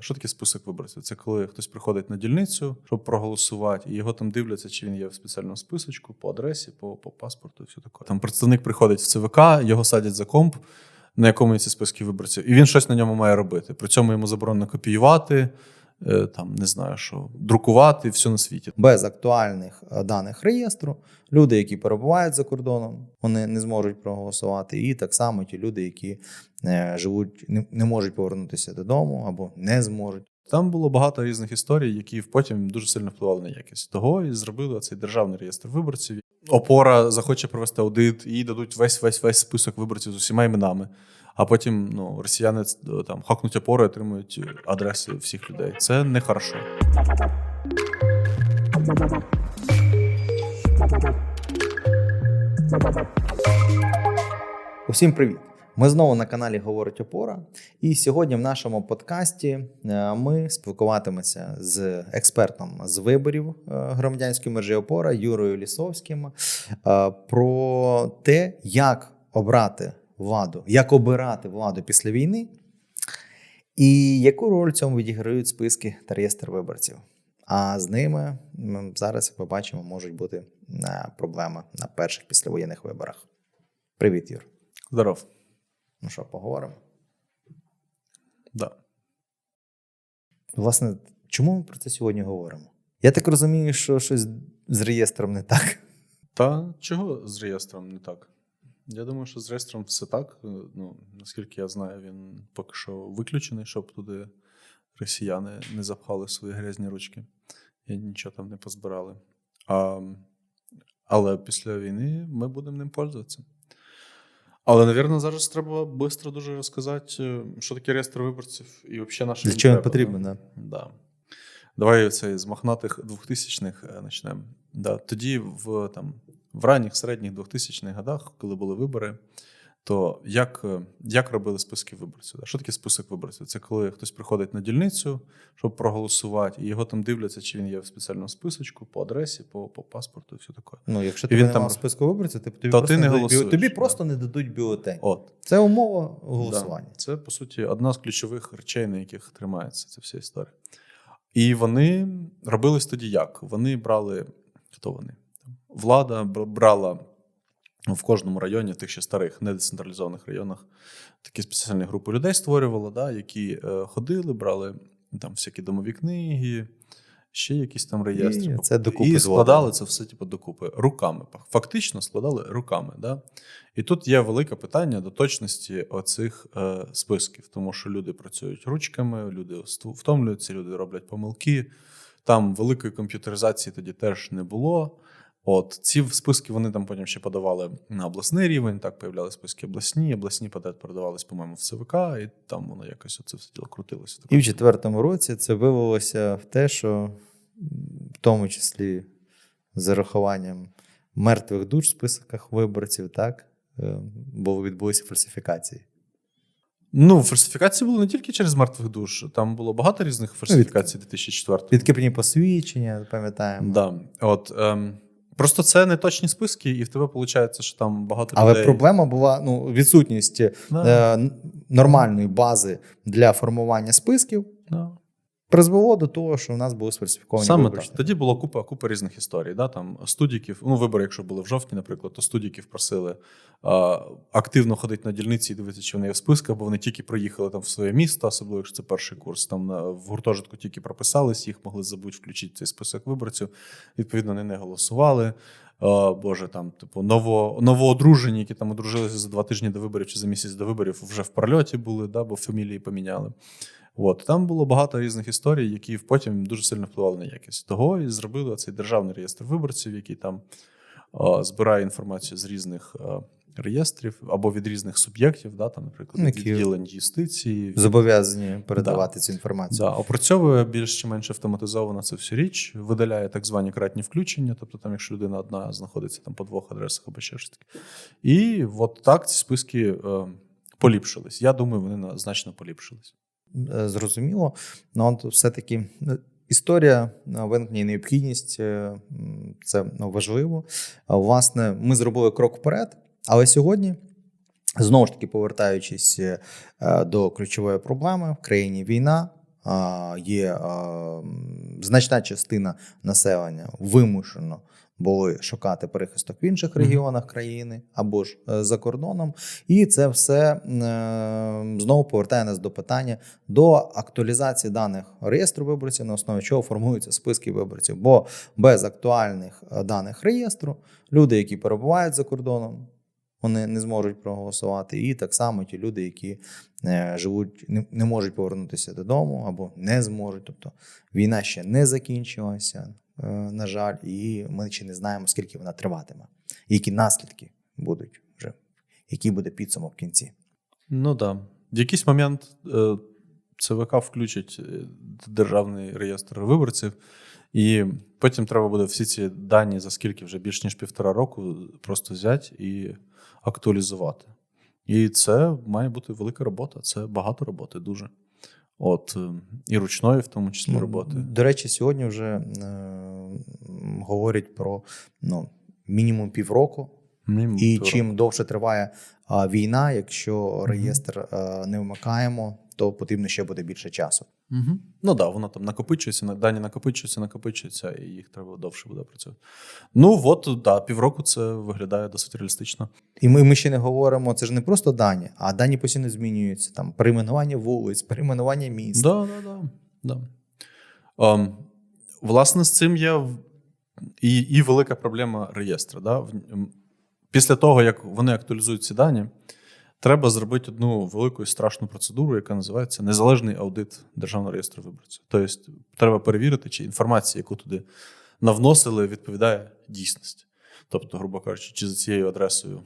Що таке список виборців? Це коли хтось приходить на дільницю, щоб проголосувати, і його там дивляться, чи він є в спеціальному списочку, по адресі, по, по паспорту, і все таке. Там представник приходить в ЦВК, його садять за комп, на якому є ці списки виборців, і він щось на ньому має робити. При цьому йому заборонено копіювати, там не знаю, що друкувати, все на світі. Без актуальних е, даних реєстру люди, які перебувають за кордоном, вони не зможуть проголосувати. І так само ті люди, які е, живуть, не, не можуть повернутися додому або не зможуть. Там було багато різних історій, які потім дуже сильно впливали на якість. Того і зробили цей державний реєстр виборців. Опора захоче провести аудит і дадуть весь весь весь список виборців з усіма іменами. А потім ну, росіяни е, там хакнуть опору і отримують адреси всіх людей. Це не хорошо. Усім привіт! Ми знову на каналі Говорить Опора. І сьогодні в нашому подкасті е, ми спілкуватимемося з експертом з виборів е, громадянської мережі Опора Юрою Лісовським про те, як обрати владу, як обирати владу після війни, і яку роль в цьому відіграють списки та реєстр виборців. А з ними зараз, як ми бачимо, можуть бути е, проблеми на перших післявоєнних виборах. Привіт, Юр. Здоров. Ну що, поговоримо? Да. Власне, чому ми про це сьогодні говоримо? Я так розумію, що щось з реєстром не так. Та чого з реєстром не так? Я думаю, що з реєстром все так. Е, Ну, наскільки я знаю, він поки що виключений, щоб туди росіяни не запхали свої грязні ручки і нічого там не позбирали. А, але після війни ми будемо ним пользуватися. Але, напевно, зараз треба швидко дуже розказати, е, що таке реєстр виборців і взагалі наше. Для чого він потрібен? Да? Да. Давай це з мохнатих 2000-х почнемо. Да. Тоді, в, там, в ранніх середніх 2000-х годах, коли були вибори, то як, е, як робили списки виборців? Що таке список виборців? Це коли хтось приходить на дільницю, щоб проголосувати, і його там дивляться, чи він є в спеціальному списочку, по адресі, по, по паспорту і все таке. Ну, якщо І ти він не там- списку виборців, ти, тобі, То просто ти не голосуєш, бю- тобі да. просто не дадуть бюлетень. От. Це умова голосування. Да. Це, по суті, одна з ключових речей, на яких тримається ця вся історія. І вони робились тоді як? Вони брали. Хто вони? Влада брала в кожному районі, тих ще старих, недецентралізованих районах, такі спеціальні групи людей створювала, да, які е, ходили, брали там всякі домові книги, ще якісь там реєстри. І це докупи і складали це все типу, докупи руками. Фактично складали руками. Да? І тут є велике питання до точності оцих е, списків, тому що люди працюють ручками, люди втомлюються, люди роблять помилки. Там великої комп'ютеризації тоді теж не було. От ці списки вони там потім ще подавали на обласний рівень. Так появляли списки обласні, обласні пода- передавались, по-моєму, в ЦВК, і там воно якось оце все діло крутилося. І в четвертому році це вивелося в те, що в тому числі з урахуванням мертвих душ в списках виборців, так, е, бо відбулися фальсифікації. Ну, фальсифікації були не тільки через мертвих душ, там було багато різних фальсифікацій 2004 Підкріплені посвідчення, пам'ятаємо. Да. От, ем, просто це не точні списки, і в тебе виходить, що там багато Але людей. проблема була ну, відсутність Да, е, нормальної бази для формування списків да. Призвело до того, що у нас були сфальсифіковані Саме виборці. так. Тоді було купа, купа різних історій. Да? Там студіків, ну, вибори, якщо були в жовтні, наприклад, то студіків просили а, активно ходити на дільниці і дивитися, чи вони є в списках, бо вони тільки приїхали там в своє місто, особливо якщо це перший курс. Там на, в гуртожитку тільки прописались, їх могли забути включити в цей список виборців. Відповідно, вони не голосували. А, Боже, там, типу, ново, новоодружені, які там одружилися за два тижні до виборів чи за місяць до виборів, вже в прольоті були, да, бо фамілії поміняли. От там було багато різних історій, які потім дуже сильно впливали на якість. Того і зробили цей державний реєстр виборців, який там е, збирає інформацію з різних е, реєстрів або від різних суб'єктів, да, там, наприклад, від Які відділень юстиції. від- Зобов'язані передавати цю інформацію. Да, опрацьовує більш чи менше автоматизовано цю всю річ, видаляє так звані кратні включення, тобто там, якщо людина одна знаходиться там по двох адресах або ще щось таке. І от так ці списки е, поліпшились. Я думаю, вони значно поліпшились. Е, Зрозуміло. Ну, от все-таки е, історія е, виникнення необхідність це ну, важливо. Власне, ми зробили крок вперед, але сьогодні. Знову ж таки, повертаючись до ключової проблеми в країні війна, є значна частина населення вимушено були шукати перехисток в інших регіонах країни або ж е, за кордоном. І це все е, знову повертає нас до питання до актуалізації даних реєстру виборців, на основі чого формуються списки виборців. Бо без актуальних е, даних реєстру люди, які перебувають за кордоном, вони не зможуть проголосувати. І так само ті люди, які е, живуть, не, не можуть повернутися додому або не зможуть. Тобто війна ще не закінчилася, на жаль, і ми ще не знаємо, скільки вона триватиме, які наслідки будуть вже, який буде підсумок в кінці. Ну так. Да. В якийсь момент е, ЦВК включить е, державний реєстр виборців, і потім треба буде всі ці дані за скільки вже більш ніж півтора року просто взяти і актуалізувати. І це має бути велика робота. Це багато роботи дуже. От, е, і ручної, в тому числі, роботи. До речі, сьогодні вже е, говорять про ну, мінімум півроку. Мінімум І півроку. чим довше триває а, війна, якщо реєстр а, не вмикаємо, то потрібно ще буде більше часу. Угу. Ну так, да, воно там накопичується, на- дані накопичуються, накопичуються, і їх треба довше буде працювати. Ну, от, да, півроку це виглядає досить реалістично. І ми, ми ще не говоримо, це ж не просто дані, а дані постійно змінюються. Там перейменування вулиць, перейменування міст. Да, да, да, да. Ем, власне, з цим є і, і велика проблема реєстру. Да? Після того, як вони актуалізують ці дані, треба зробити одну велику і страшну процедуру, яка називається незалежний аудит Державного реєстру виборців. Тобто, треба перевірити, чи інформація, яку туди навносили, відповідає дійсності. Тобто, грубо кажучи, чи за цією адресою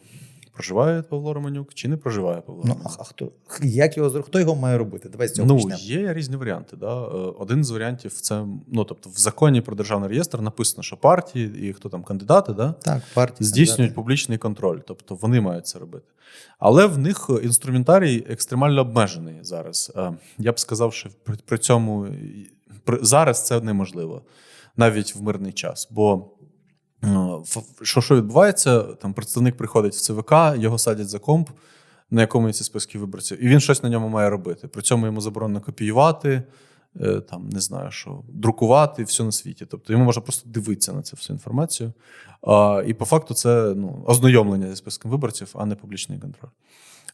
проживає Павло Романюк, чи не проживає Павло Ну, Романюк. а, а хто як його хто його має робити? Давай з цього Ну, почнемо. є різні варіанти. Да? Е, Один з варіантів це ну, тобто, в законі про державний реєстр написано, що партії і хто там кандидати, да, Так, партії здійснюють кандидати. публічний контроль, тобто вони мають це робити. Але в них інструментарій екстремально обмежений зараз. Е, Я б сказав, що при, цьому зараз це неможливо, навіть в мирний час. Бо що, що відбувається, там представник приходить в ЦВК, його садять за комп, на якому є ці списки виборців, і він щось на ньому має робити. При цьому йому заборонено копіювати, е, там не знаю, що друкувати все на світі. Тобто йому можна просто дивитися на цю всю інформацію. І по факту це ну, ознайомлення зі списком виборців, а не публічний контроль.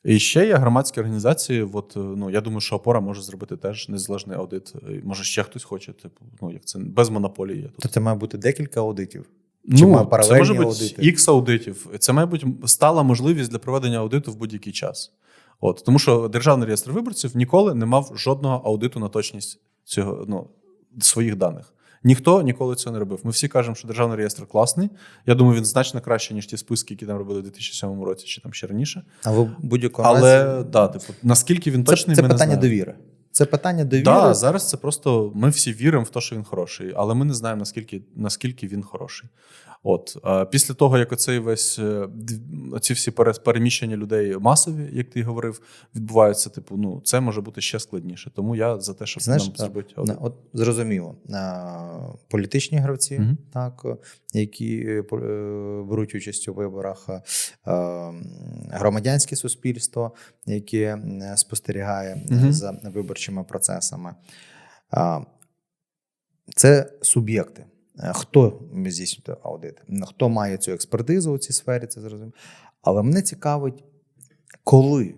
І ще є громадські організації. От, е, ну, я думаю, що опора може зробити теж незалежний аудит. Може, ще хтось хоче, типу, ну, як це без монополії. тут. Тобто має бути декілька аудитів. Чи Ну, це може бути? X аудитів. Це має бути стала можливість для проведення аудиту в будь-який час. От, тому що Державний реєстр виборців ніколи не мав жодного аудиту на точність цього, ну, своїх даних. Ніхто ніколи цього не робив. Ми всі кажемо, що державний реєстр класний. Я думаю, він значно краще, ніж ті списки, які там робили у 2007 році чи там ще раніше. А в будь-якому Але разі да, типу, наскільки він точний, це ми не питання знаємо. довіри. Це питання довіри. Да, зараз це просто ми всі віримо в те, що він хороший, але ми не знаємо, наскільки, наскільки він хороший. От після того, як оцей весь е, ці всі переміщення людей масові, як ти говорив, відбуваються, типу, ну це може бути ще складніше. Тому я за те, щоб Знаєш, нам зробити От зрозуміло. Політичні гравці, Мгм. так, які е, е, беруть участь у виборах, е, громадянське суспільство, яке спостерігає Мгм. за виборчими процесами. Це суб'єкти. Хто здійснює аудит? Хто має цю експертизу у цій сфері, це зрозуміло. Але мене цікавить, коли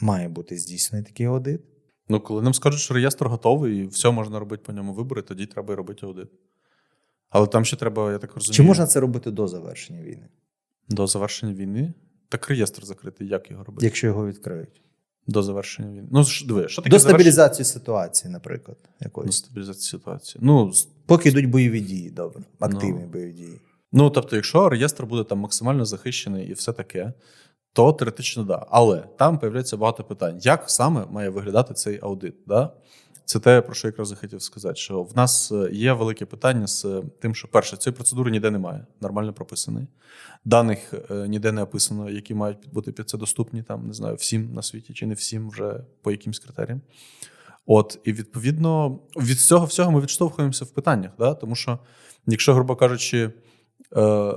має бути здійснений такий аудит. Ну, коли нам скажуть, що реєстр готовий і все можна робити по ньому вибори, тоді треба і робити аудит. Але там ще треба, я так розумію, Чи можна це робити до завершення війни, до завершення війни. Так реєстр закритий, як його робити? якщо його відкриють? До завершення війни. Ну, диви, що таке До стабілізації ситуації, наприклад, якоїсь. До стабілізації ситуації. Ну, Поки йдуть бойові дії, добре, активні Ну. бойові дії. Ну, тобто, якщо реєстр буде там максимально захищений і все таке, то теоретично да. Але там появляється багато питань. Як саме має виглядати цей аудит? Да? Це те, про що якраз я хотів сказати, що в нас е, є велике питання з е, тим, що перше, цієї процедури ніде немає, нормально прописаний. Даних е, ніде не описано, які мають бути під це доступні, там, не знаю, всім на світі чи не всім вже по якимсь критеріям. От, і відповідно від цього всього ми відштовхуємося в питаннях, да? тому що, якщо, грубо кажучи, е,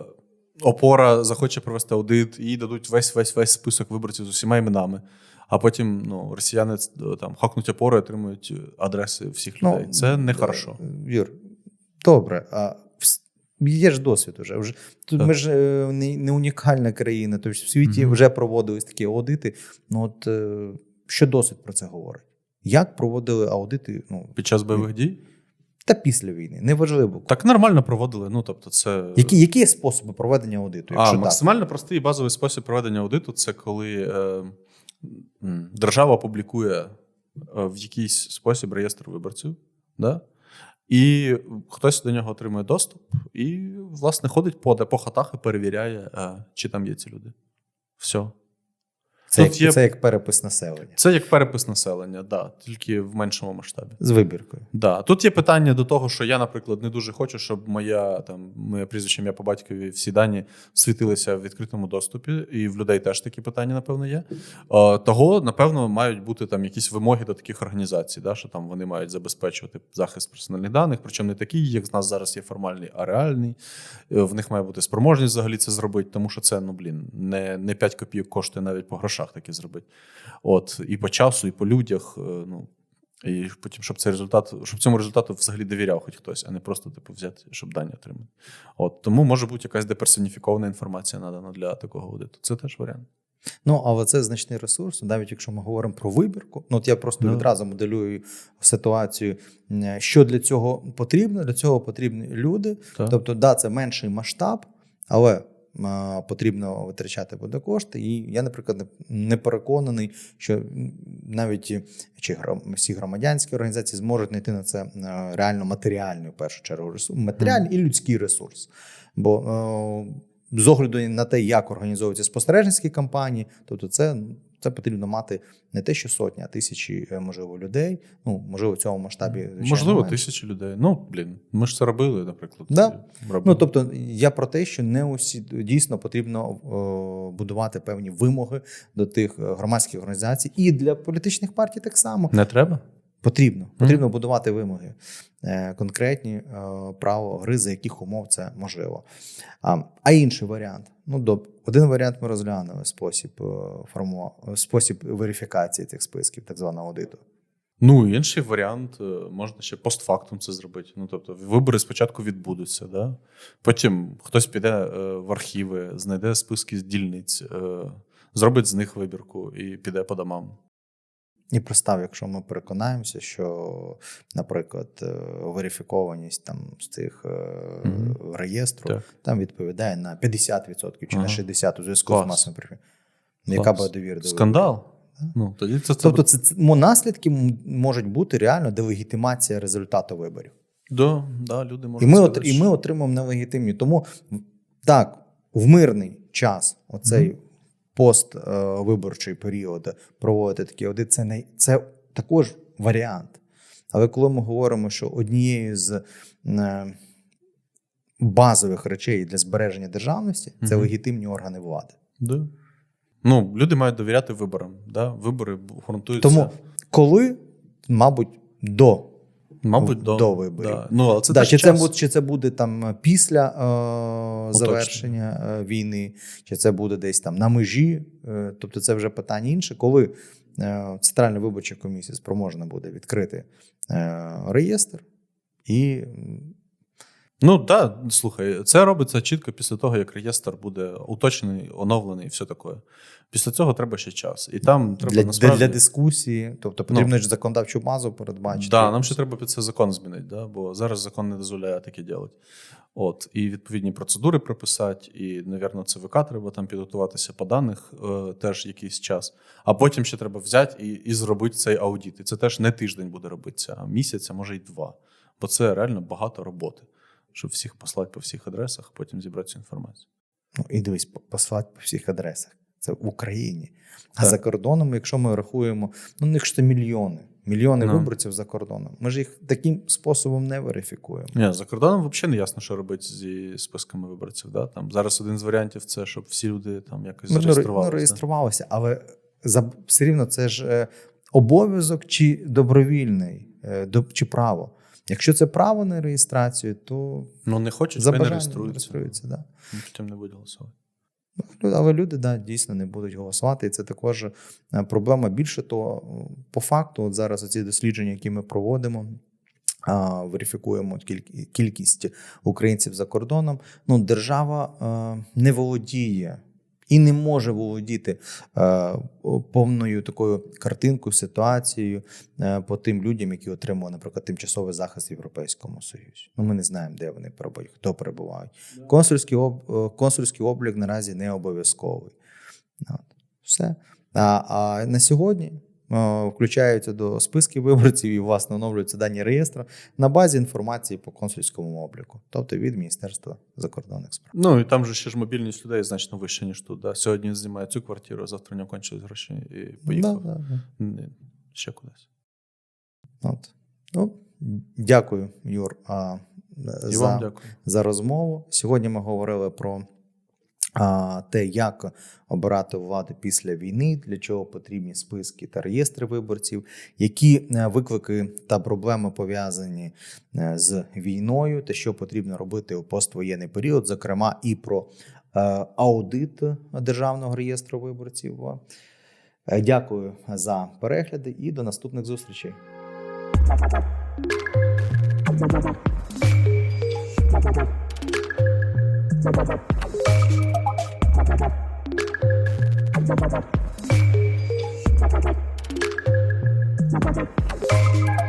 опора захоче провести аудит їй дадуть весь весь весь список виборців з усіма іменами. А потім ну, росіяни е, там хакнуть опори, отримують адреси всіх Ну, людей. Це е, нехорошо. Юр, добре. А є ж досвід уже. вже. Тут ми ж е, не, не унікальна країна. Тобто в світі Мгм. вже проводились такі аудити. Ну от е, що досвід про це говорить? Як проводили аудити ну, Під час бойових дій та після війни? Неважливо. так нормально проводили. Ну тобто, це Які, які є способи проведення аудиту? а, Якщо так? максимально простий і базовий спосіб проведення аудиту це коли е, держава публікує е, в якийсь спосіб реєстр виборців, да? і хтось до нього отримує доступ, і, власне, ходить по, по хатах і перевіряє, е, чи там є ці люди. Все. Це, Тут як, є- це як перепис населення Це як перепис населення, да, тільки в меншому масштабі. з вибіркою. Да. Тут є питання до того, що я, наприклад, не дуже хочу, щоб моя там моє прізвище ім'я по батькові всі дані світилися в відкритому доступі, і в людей теж такі питання, напевно, є. Того, напевно, мають бути там якісь вимоги до таких організацій, да, що там вони мають забезпечувати захист персональних даних, причому не такий, як з нас зараз є формальний, а реальний. Е, В них має бути спроможність взагалі це зробити, тому що це, ну блін, не, не 5 копійок коштує навіть по грошах таке зробити. От, і по часу, і по людях. е, Ну, і потім, щоб цей результат, щоб цьому результату взагалі довіряв хоч хтось, а не просто типу взяти, щоб дані отримати. От тому може бути якась деперсоніфікована інформація надана для такого аудиту. Це теж варіант. Ну, але це значний ресурс, навіть якщо ми говоримо про вибірку. Ну, от я просто Ну. відразу моделюю ситуацію, що для цього потрібно. Для цього потрібні люди. Так. Тобто, да, це менший масштаб, але потрібно витрачати буде кошти. І я, наприклад, не- переконаний, що навіть чи всі громадянські організації зможуть знайти на це е, реально матеріальний в першу чергу ресурс, матеріальний і людський ресурс. Бо е, з огляду на те, як організовуються спостережницькі кампанії, тобто це, це потрібно мати не те, що сотні, а тисячі, е, можливо, людей. Ну, можливо, в цьому масштабі звичайно, Можливо, менше. тисячі людей. Ну, блін, ми ж це робили, наприклад. Да. Робили. Ну, тобто, я про те, що не усі дійсно потрібно о, будувати певні вимоги до тих е, громадських організацій, і для політичних партій так само Не треба? Потрібно. Потрібно будувати вимоги е, конкретні е, право гри, за яких умов це можливо. А, а інший варіант. Ну, доб, один варіант ми розглянули спосіб е, форму, спосіб верифікації цих списків, так званого аудиту. Ну, інший варіант можна ще постфактум це зробити. Ну, тобто, вибори спочатку відбудуться, да? потім хтось піде в архіви, знайде списки з дільниць, зробить з них вибірку і піде по домам. І представ, якщо ми переконаємося, що, наприклад, е, верифікованість там з цих е, Мгм. реєстру Так. там відповідає на 50% чи Ага. на 60% у зв'язку Клас. з масовим перефіком. Яка Клас. довіра Скандал. Ну, тоді це, це Тобто, це, це наслідки можуть бути реально делегітимація результату виборів. да, да, люди І ми, сказати, от, і ми отримаємо нелегітимні. Тому так, в мирний час, оцей поствиборчий період, проводити такий аудит, це, не, це також варіант. Але коли ми говоримо, що однією з е, базових речей для збереження державності це Мгм. легітимні органи влади. Да. Ну, люди мають довіряти виборам. Да? Вибори ґрунтуються. Тому коли, мабуть, до Мабуть, до, до виборів. Да. Ну, але це да, чи, це час. чи це буде там після е, завершення е, війни, чи це буде десь там на межі. Е, тобто це вже питання інше, коли е, Центральна виборча комісія спроможна буде відкрити е, реєстр і Ну так, да, слухай, це робиться чітко після того, як реєстр буде уточнений, оновлений і все таке. Після цього треба ще час. І там треба для, насправді. для дискусії, тобто потрібно ж законодавчу базу передбачити. Да, нам ще треба під це закон змінити, да? бо зараз закон не дозволяє таке робити. От, і відповідні процедури прописати, і, навірно, ЦВК треба там підготуватися по даних е, теж якийсь час. А потім ще треба взяти і, і зробити цей аудит. І це теж не тиждень буде робитися, а місяць, а може й два. Бо це реально багато роботи, щоб всіх послати по всіх адресах, а потім зібрати цю інформацію. Ну, і дивись, послати по всіх адресах. Це в Україні. А Так. за кордоном, якщо ми рахуємо, ну них ж це мільйони. Мільйони Ну. виборців за кордоном. Ми ж їх таким способом не верифікуємо. Ні, за кордоном взагалі не ясно, що робити зі списками виборців. Да? Там зараз один з варіантів це щоб всі люди там якось Ми ну, зареєструвалися. реєструвалися, але за, все рівно це ж е, обов'язок чи добровільний, е, чи право. Якщо це право на реєстрацію, то Ну не хочуть, за не реєструються. реєструються. Да. Ну, Потім не буде голосувати. Але люди да, дійсно не будуть голосувати, і це також е, проблема. Більше того, по факту, от зараз оці дослідження, які ми проводимо. Верифікуємо кількість українців за кордоном. Ну, держава е, не володіє і не може володіти е, повною такою картинкою, ситуацією е, по тим людям, які отримали, наприклад, тимчасовий захист в Європейському Союзі. Ну, ми не знаємо, де вони перебувають, хто перебувають. Консульський, об, е, консульський облік наразі не обов'язковий. От. Все. А, а на сьогодні включаються до списків виборців і, власне, оновлюються дані реєстру на базі інформації по консульському обліку, тобто від Міністерства закордонних справ. Ну і там же ще ж мобільність людей значно вища, ніж тут. Да? Сьогодні знімає цю квартиру, а завтра нього кончились гроші і поїхав. Да, да, да. Ще кудись. От. Ну, дякую, Юр, а, І за, вам дякую. за розмову. Сьогодні ми говорили про те, як обирати владу після війни, для чого потрібні списки та реєстри виборців, які е, виклики та проблеми пов'язані е, з війною, та що потрібно робити у поствоєнний період, зокрема і про е, аудит державного реєстру виборців. Дякую за перегляди і до наступних зустрічей. Thank you.